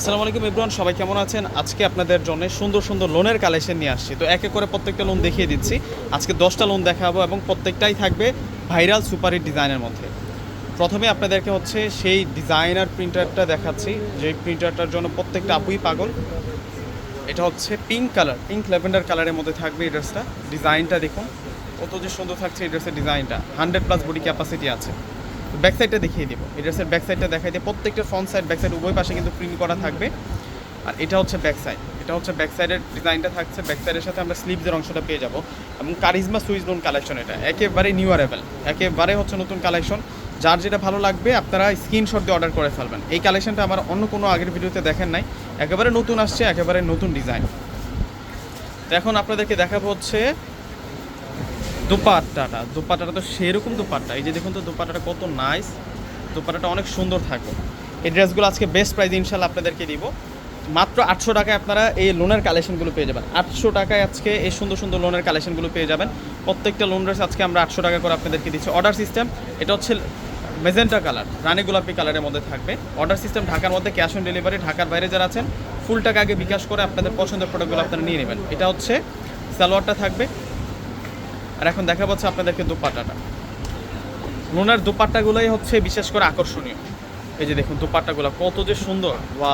আসসালামু আলাইকুম ইব্রান সবাই কেমন আছেন? আজকে আপনাদের জন্য সুন্দর সুন্দর লোনের কালেকশন নিয়ে আসছি। তো একে করে প্রত্যেকটা লোন দেখিয়ে দিচ্ছি। আজকে দশটা লোন দেখাবো এবং প্রত্যেকটাই থাকবে ভাইরাল সুপারহিট ডিজাইনের মধ্যে। প্রথমে আপনাদেরকে হচ্ছে সেই ডিজাইনার প্রিন্টারটা দেখাচ্ছি। যে প্রিন্টারটার জন্য প্রত্যেকটা আপুই পাগল। এটা হচ্ছে পিঙ্ক কালার পিঙ্ক ল্যাভেন্ডার কালারের মধ্যে থাকবে এই ড্রেসটা। ডিজাইনটা দেখুন। কত যে সুন্দর থাকছে এই ড্রেসের ডিজাইনটা। হান্ড্রেড প্লাস বডি ক্যাপাসিটি আছে। ব্যাক সাইডটা দেখিয়ে দিব। এই ড্রেসের ব্যাক সাইডটা দেখাই দিয়ে প্রত্যেকটা ফ্রন্ট সাইড ব্যাক সাইড উভয় পাশে কিন্তু প্রিন্ট করা থাকবে। আর এটা হচ্ছে ব্যাক সাইড এটা হচ্ছে ব্যাক সাইডের ডিজাইনটা থাকছে। ব্যাক সাইডের সাথে আমরা স্লিভসের অংশটা পেয়ে যাব। এবং কারিজমা সুইচ লোন কালেকশন এটা। একেবারে নিউ অ্যারেবেল একেবারে হচ্ছে নতুন কালেকশন যার যেটা ভালো লাগবে, আপনারা স্ক্রিনশট দিয়ে অর্ডার করে ফেলবেন। এই কালেকশনটা আমার অন্য কোনো আগের ভিডিওতে দেখেন নাই। একেবারে নতুন আসছে, একেবারে নতুন ডিজাইন এখন আপনাদেরকে দেখাবো হচ্ছে দুপাট্টাটা দুপাট্টাটা তো সেরকম দুপাট্টা। এই যে দেখুন তো, দুপাট্টাটা কত নাইস দুপাট্টাটা অনেক সুন্দর থাকবে এই ড্রেসগুলো আজকে বেস্ট প্রাইস ইনশাল্লাহ আপনাদেরকে দিব। মাত্র আটশো টাকায় আপনারা এই লোনের কালেকশনগুলো পেয়ে যাবেন। আটশো টাকায় আজকে এই সুন্দর সুন্দর লোনের কালেকশনগুলো পেয়ে যাবেন। প্রত্যেকটা লোন ড্রেস আজকে আমরা আটশো টাকা করে আপনাদেরকে দিচ্ছি। অর্ডার সিস্টেম এটা হচ্ছে মেজেন্টা কালার রানী গোলাপি কালারের মধ্যে থাকবে। অর্ডার সিস্টেম ঢাকার মধ্যে ক্যাশ অন ডেলিভারি ঢাকার বাইরে যারা আছেন ফুল টাকা আগে বিকাশ করে আপনাদের পছন্দের প্রোডাক্টগুলো আপনারা নিয়ে নেবেন। এটা হচ্ছে সালোয়ারটা থাকবে। আর এখন দেখা পাচ্ছে আপনাদেরকে দুপাট্টাটা। লোনার দুপাট্টাগুলোই হচ্ছে বিশেষ করে আকর্ষণীয়। এই যে দেখুন, দুপাট্টাগুলো কত যে সুন্দর। বা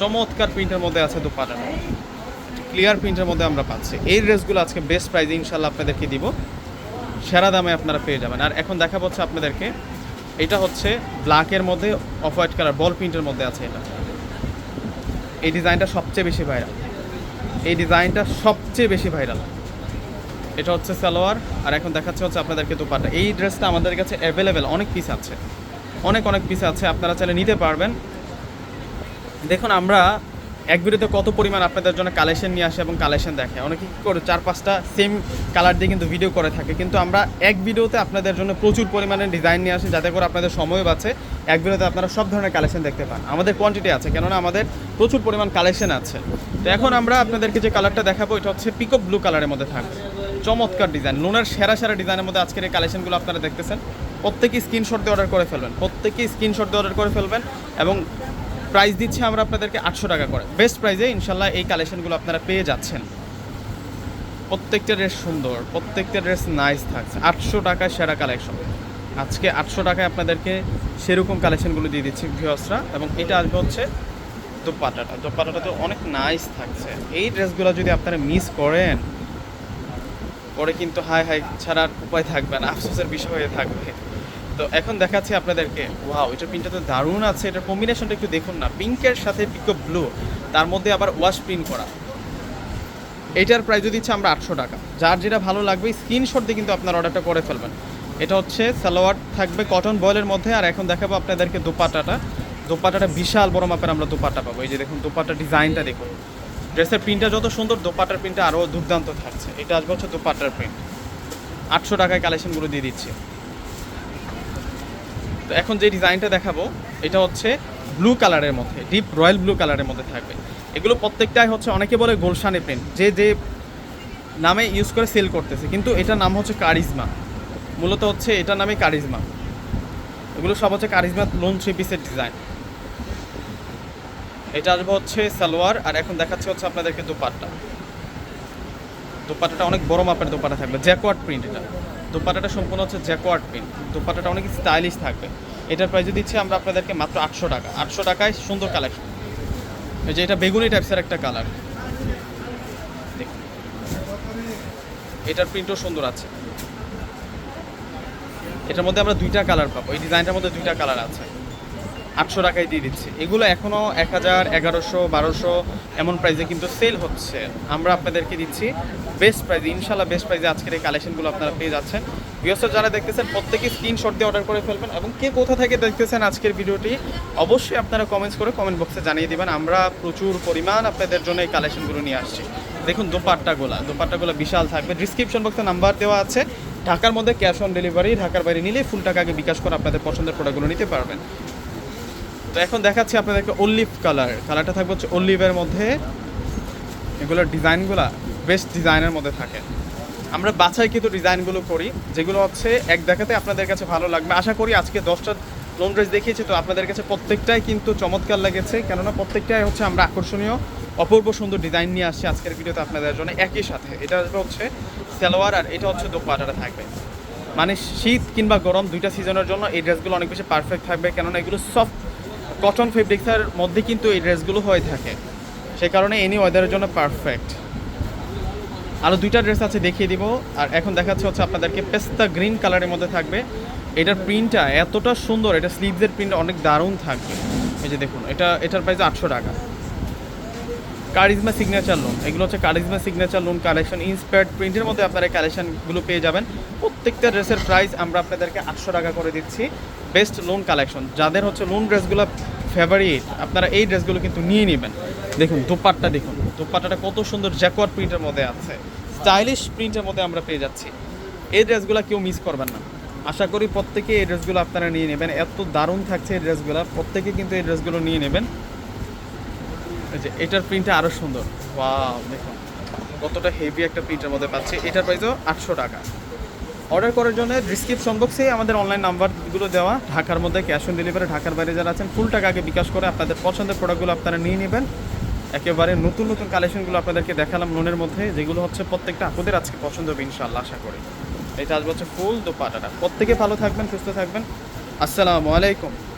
চমৎকার প্রিন্টের মধ্যে আছে দুপাট্টাটা ক্লিয়ার প্রিন্টের মধ্যে আমরা পাচ্ছি। এই ড্রেসগুলো আজকে বেস্ট প্রাইজে ইনশাল্লাহ আপনাদেরকে দিব। সেরা দামে আপনারা পেয়ে যাবেন। আর এখন দেখা পাচ্ছে আপনাদেরকে, এটা হচ্ছে ব্ল্যাকের মধ্যে অফ হোয়াইট কালার বল প্রিন্টের মধ্যে আছে এটা। এই ডিজাইনটা সবচেয়ে বেশি ভাইরাল। এই ডিজাইনটা সবচেয়ে বেশি ভাইরাল। এটা হচ্ছে সালোয়ার, আর এখন দেখাচ্ছে হচ্ছে আপনাদেরকে দুপাট্টা। এই ড্রেসটা আমাদের কাছে অ্যাভেলেবেল অনেক পিস আছে। অনেক অনেক পিস আছে, আপনারা চাইলে নিতে পারবেন। দেখুন, আমরা এক ভিডিওতে কত পরিমাণ আপনাদের জন্য কালেকশন নিয়ে আসে এবং কালেকশন দেখে। অনেকে কী করে, চার পাঁচটা সেম কালার দিয়ে কিন্তু ভিডিও করে থাকে। কিন্তু আমরা এক ভিডিওতে আপনাদের জন্য প্রচুর পরিমাণে ডিজাইন নিয়ে আসি, যাতে করে আপনাদের সময় বাঁচে। এক ভিডিওতে আপনারা সব ধরনের কালেকশন দেখতে পান। আমাদের কোয়ান্টিটি আছে, কেননা আমাদের প্রচুর পরিমাণ কালেকশন আছে। তো এখন আমরা আপনাদেরকে যে কালারটা দেখাবো, এটা হচ্ছে পিকপ ব্লু কালারের মধ্যে থাকবে। চমৎকার ডিজাইন লোনের সেরা সেরা ডিজাইনের মধ্যে আজকের এই কালেকশনগুলো আপনারা দেখতেছেন। প্রত্যেকেই স্ক্রিনশট দিয়ে অর্ডার করে ফেলবেন। প্রত্যেকেই স্ক্রিনশট দিয়ে অর্ডার করে ফেলবেন এবং প্রাইস দিচ্ছি আমরা আপনাদেরকে আটশো টাকা করে। বেস্ট প্রাইসে ইনশাল্লাহ এই কালেকশনগুলো আপনারা পেয়ে যাচ্ছেন। প্রত্যেকটা ড্রেস সুন্দর, প্রত্যেকটা ড্রেস নাইস থাকছে। আটশো টাকায় সেরা কালেকশন আজকে আটশো টাকায় আপনাদেরকে সেরকম কালেকশনগুলো দিয়ে দিচ্ছি ভিওসরা এবং এটা আসবে হচ্ছে দোপাটাটা দোপাটাটা তো অনেক নাইস থাকছে। এই ড্রেসগুলো যদি আপনারা মিস করেন পরে কিন্তু হাই হাই ছাড়ার উপায় থাকবে না, আফসোসের বিষয় হয়ে থাকবে। তো এখন দেখাচ্ছি আপনাদেরকে, ওয়াও এটার প্রিন্টটা তো দারুণ আছে এটার কম্বিনেশনটা একটু দেখুন না পিঙ্কের সাথে পিকো ব্লু তার মধ্যে আবার ওয়াশ প্রিন্ট করা। এটার প্রাইস যদি দিচ্ছে আমরা আটশো টাকা। যার যেটা ভালো লাগবে স্ক্রিনশট দিয়ে কিন্তু আপনার অর্ডারটা করে ফেলবেন। এটা হচ্ছে সালোয়ার, থাকবে কটন বয়েলের মধ্যে, আর এখন দেখাবো আপনাদেরকে দোপাটাটা। দোপাটাটা বিশাল বড় মাপের আমরা দোপাটা পাবো। এই যে দেখুন দোপাটা ডিজাইনটা দেখুন। ড্রেসের প্রিন্টটা যত সুন্দর দোপাটার প্রিন্টটা আরও দুর্দান্ত থাকছে। এটা আসবে হচ্ছে দোপাটার প্রিন্ট। আটশো টাকায় কালেকশনগুলো দিয়ে দিচ্ছে। তো এখন যে ডিজাইনটা দেখাবো, এটা হচ্ছে ব্লু কালারের মধ্যে ডিপ রয়্যাল ব্লু কালারের মধ্যে থাকবে। এগুলো প্রত্যেকটাই হচ্ছে অনেকে বলে গোলশানে প্রিন্ট যে যে নামে ইউজ করে সেল করতেছে, কিন্তু এটার নাম হচ্ছে কারিজমা। মূলত হচ্ছে এটার নামে কারিজমা। এগুলো সব হচ্ছে কারিজমা লোন থ্রি পিসের ডিজাইন এটা আসবে হচ্ছে সালোয়ার, আর এখন দেখাচ্ছে হচ্ছে আপনাদেরকে দোপাট্টা। দোপাট্টাটা অনেক বড় মাপের দোপাট্টা থাকবে জ্যাকওয়ার্ড প্রিন্ট এটা। দোপাট্টাটা সম্পূর্ণ হচ্ছে জ্যাকওয়ার্ড প্রিন্ট, দোপাট্টাটা অনেক স্টাইলিশ থাকবে। এটার প্রাইস দিচ্ছি আমরা আপনাদেরকে মাত্র আটশো টাকা, আটশো টাকায় সুন্দর কালেকশন এই যে এটা বেগুনি টাইপসের একটা কালার এটার প্রিন্টও সুন্দর আছে। এটার মধ্যে আমরা দুইটা কালার পাবো, এই ডিজাইনটার মধ্যে দুইটা কালার আছে। আটশো টাকায় দিয়ে দিচ্ছি। এগুলো এখনও এক হাজার, এগারোশো, বারোশো এমন প্রাইসে কিন্তু সেল হচ্ছে। আমরা আপনাদেরকে দিচ্ছি বেস্ট প্রাইজে ইনশাল্লাহ বেস্ট প্রাইজে আজকের এই কালেকশনগুলো আপনারা পেয়ে যাচ্ছেন। বিয়স্ত যারা দেখতেছেন, প্রত্যেকে স্ক্রিনশট দিয়ে অর্ডার করে ফেলবেন এবং কে কোথা থেকে দেখতেছেন আজকের ভিডিওটি, অবশ্যই আপনারা কমেন্টস করে কমেন্ট বক্সে জানিয়ে দিবেন। আমরা প্রচুর পরিমাণ আপনাদের জন্য এই কালেকশনগুলো নিয়ে আসছি। দেখুন, দোপাট্টাগুলা। দোপাট্টাগুলো বিশাল থাকবে। ডিসক্রিপশন বক্সে নাম্বার দেওয়া আছে। ঢাকার মধ্যে ক্যাশ অন ডেলিভারি ঢাকার বাইরে নিলে ফুল টাকা আগে বিকাশ করে আপনাদের পছন্দের প্রোডাক্টগুলো নিতে পারবেন। তো এখন দেখাচ্ছি আপনাদেরকে অলিভ কালার কালারটা থাকবে হচ্ছে অলিভের মধ্যে। এগুলোর ডিজাইনগুলো বেস্ট ডিজাইনের মধ্যে থাকে। আমরা বাছাই কিন্তু ডিজাইনগুলো করি, যেগুলো হচ্ছে এক দেখাতে আপনাদের কাছে ভালো লাগবে। আশা করি আজকে দশটা লোন ড্রেস দেখিয়েছি, তো আপনাদের কাছে প্রত্যেকটাই কিন্তু চমৎকার লেগেছে। কেননা প্রত্যেকটাই হচ্ছে আমরা আকর্ষণীয়, অপূর্ব সুন্দর ডিজাইন নিয়ে আসছি আজকের ভিডিওতে আপনাদের জন্য একই সাথে। এটা হচ্ছে সালোয়ার আর এটা হচ্ছে দোপাটাটা থাকবে। মানে শীত কিংবা গরম দুইটা সিজনের জন্য এই ড্রেসগুলো অনেক বেশি পারফেক্ট থাকবে। কেননা এগুলো সফট কটন ফেব্রিক্সের মধ্যে কিন্তু এই ড্রেসগুলো হয়ে থাকে। সে কারণে এনি ওয়েদারের জন্য পারফেক্ট আরও দুইটা ড্রেস আছে দেখিয়ে দিব। আর এখন দেখাচ্ছে হচ্ছে আপনাদেরকে পেস্তা গ্রিন কালারের মধ্যে থাকবে। এটার প্রিন্টটা এতটা সুন্দর, এটা স্লিভসের প্রিন্ট অনেক দারুণ থাকবে। এই যে দেখুন, এটা, এটার প্রাইস আটশো টাকা। কারিজমা সিগনেচার লোন এগুলো হচ্ছে charisma signature lawn collection inspired প্রিন্টের মধ্যে আপনারা কালেকশনগুলো পেয়ে যাবেন। প্রত্যেকটা ড্রেসের প্রাইস আমরা আপনাদেরকে আটশো টাকা করে দিচ্ছি। বেস্ট লোন কালেকশন যাদের হচ্ছে লোন ড্রেসগুলো ফেভারিট আপনারা এই ড্রেসগুলো কিন্তু নিয়ে নেবেন। দেখুন, দোপাট্টা দেখুন। দোপাট্টাটা কত সুন্দর জ্যাকোয়ার প্রিন্টের মধ্যে আছে। স্টাইলিশ প্রিন্টের মধ্যে আমরা পেয়ে যাচ্ছি। এই ড্রেসগুলো কেউ মিস করবেন না। আশা করি প্রত্যেকে এই ড্রেসগুলো আপনারা নিয়ে নেবেন। এত দারুণ থাকছে এই ড্রেসগুলো। প্রত্যেকে কিন্তু এই ড্রেসগুলো নিয়ে নেবেন। যে এটার প্রিন্টটা আরও সুন্দর। ওয়াও দেখুন। কতটা হেভি একটা প্রিন্টের মধ্যে পাচ্ছি। এটার প্রাইসও আটশো টাকা। অর্ডার করার জন্য ডিসক্রিপশন বক্সে আমাদের অনলাইন নাম্বারগুলো দেওয়া। ঢাকার মধ্যে ক্যাশ অন ডেলিভারি ঢাকার বাইরে যারা আছেন ফুল টাকা আগে বিকাশ করে আপনাদের পছন্দের প্রোডাক্টগুলো আপনারা নিয়ে নেবেন। একেবারে নতুন নতুন কালেকশনগুলো আপনাদেরকে দেখালাম লোনের মধ্যে। যেগুলো হচ্ছে প্রত্যেকটা আপনাদের আজকে পছন্দ হবে, ইনশাআল্লাহ আশা করি। এটা আসবে হচ্ছে ফুল দোপাটাটা। প্রত্যেকে ভালো থাকবেন, সুস্থ থাকবেন। আসসালামু আলাইকুম।